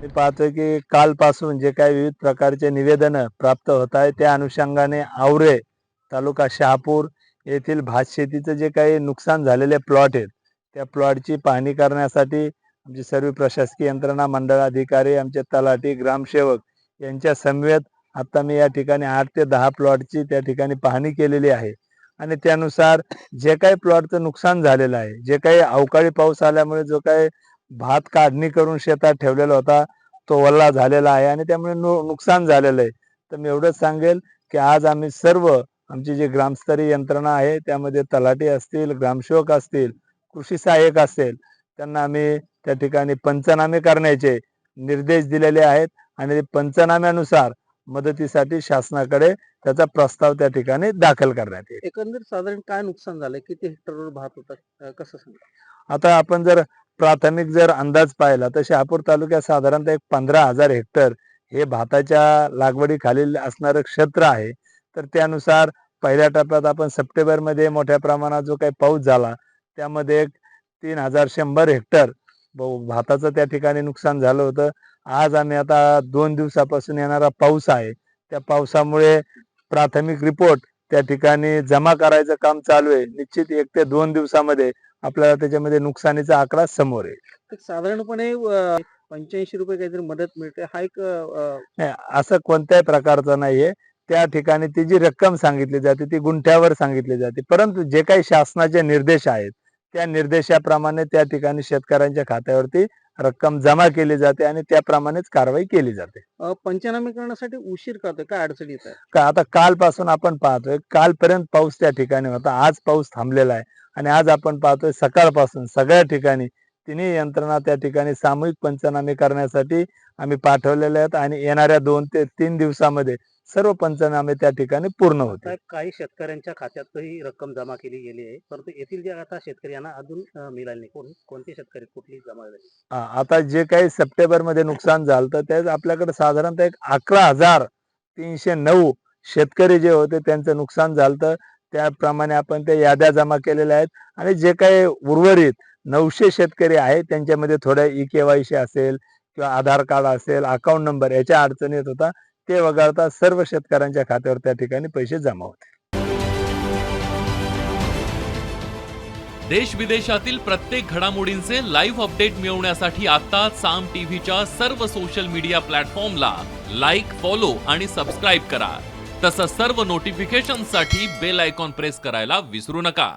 मी पाहतोय की कालपासून जे काही विविध प्रकारचे निवेदनं प्राप्त होत आहे त्या अनुषंगाने आवरे तालुका शहापूर येथील भात शेतीचं जे काही नुकसान झालेले प्लॉट आहेत त्या प्लॉटची पाहणी करण्यासाठी आमचे सर्व प्रशासकीय यंत्रणा मंडळ अधिकारी आमचे तलाठी ग्रामसेवक यांच्या समवेत आता मी या ठिकाणी आठ ते दहा प्लॉटची त्या ठिकाणी पाहणी केलेली आहे. आणि त्यानुसार जे काही प्लॉटचं नुकसान झालेलं आहे जे काही अवकाळी पाऊस आल्यामुळे जो काही भात काढणी करून शेतात ठेवलेला होता तो वल्ला झालेला आहे आणि त्यामुळे नुकसान झालेलं आहे. तर मी एवढंच सांगेल की आज आम्ही सर्व आमची जी ग्रामस्तरीय यंत्रणा आहे त्यामध्ये तलाठी असतील ग्रामसेवक असतील कृषी सहाय्यक असेल त्यांना आम्ही त्या ठिकाणी पंचनामे करण्याचे निर्देश दिलेले आहेत आणि पंचनाम्यानुसार मदतीसाठी शासनाकडे त्याचा प्रस्ताव त्या ठिकाणी दाखल करण्यात येईल. एकंदर साधारण काय नुकसान झालंय? किती हेक्टरवर भात होता? कसं सांगा? आता आपण जर प्राथमिक जर अंदाज पाहिला तर शहापूर तालुक्यात साधारणतः एक पंधरा हजार हेक्टर हे भाताच्या लागवडीखालील असणारं क्षेत्र आहे. तर त्यानुसार पहिल्या टप्प्यात आपण सप्टेंबरमध्ये मोठ्या प्रमाणात जो काही पाऊस झाला त्यामध्ये एक तीन हजार शंभर हेक्टर भाताचं त्या ठिकाणी नुकसान झालं होतं. आज आम्ही आता दोन दिवसापासून येणारा पाऊस आहे. त्या पावसामुळे प्राथमिक रिपोर्ट त्या ठिकाणी जमा करायचं काम चालू आहे. निश्चित एक ते दोन दिवसामध्ये आपल्याला त्याच्यामध्ये नुकसानीचा आकडा समोर येईल. साधारणपणे पंच्याऐंशी रुपये काहीतरी मदत मिळते. हा एक नाही असं कोणत्याही प्रकारचं नाहीये. त्या ठिकाणी ती जी रक्कम सांगितली जाते ती गुंठ्यावर सांगितली जाते. परंतु जे काही शासनाचे निर्देश आहेत त्या निर्देशाप्रमाणे त्या ठिकाणी शेतकऱ्यांच्या खात्यावरती रक्कम जमा केली जाते आणि त्याप्रमाणेच कारवाई केली जाते. अं, पंचनामे करण्यासाठी उशीर करतोय काय अडचणी येत का आता कालपासून आपण पाहतोय कालपर्यंत पाऊस त्या ठिकाणी होता आज पाऊस थांबलेला आहे आणि आज आपण पाहतोय सकाळपासून सगळ्या ठिकाणी तिन्ही यंत्रणा त्या ठिकाणी सामूहिक पंचनामे करण्यासाठी आम्ही पाठवलेले आहेत आणि येणाऱ्या दोन ते तीन दिवसामध्ये सर्व पंचनामे त्या ठिकाणी पूर्ण आता काही शेतकऱ्यांच्या खात्यातही रक्कम जमा केली गेली आहे. परंतु येथील जे आता शेतकरी यांना अजून मिळाली नाही. कोण कोणते शेतकरी कुठली जमा झाली? हा, आता जे काही सप्टेंबरमध्ये नुकसान झालं तर त्यात आपल्याकडे साधारणतः एक अकरा हजार तीनशे नऊ शेतकरी जे होते त्यांचं नुकसान झालं त्याप्रमाणे आपण त्या याद्या जमा केलेल्या आहेत. आणि जे काही उर्वरित नऊशे शेतकरी आहेत त्यांच्यामध्ये थोड्या ई केवायसी असेल किंवा आधार कार्ड असेल अकाउंट नंबर याच्या अडचणी येत होता. ते वगळता सर्व शेतकऱ्यांच्या खात्यावर त्या ठिकाणी पैसे जमा होते देश विदेशातील प्रत्येक घडामोडींचे लाईव्ह अपडेट मिळवण्यासाठी आता साम टीव्हीच्या सर्व सोशल मीडिया प्लॅटफॉर्मला लाईक फॉलो आणि सबस्क्राईब करा. तसंच सर्व नोटिफिकेशनसाठी बेल आयकॉन प्रेस करायला विसरू नका.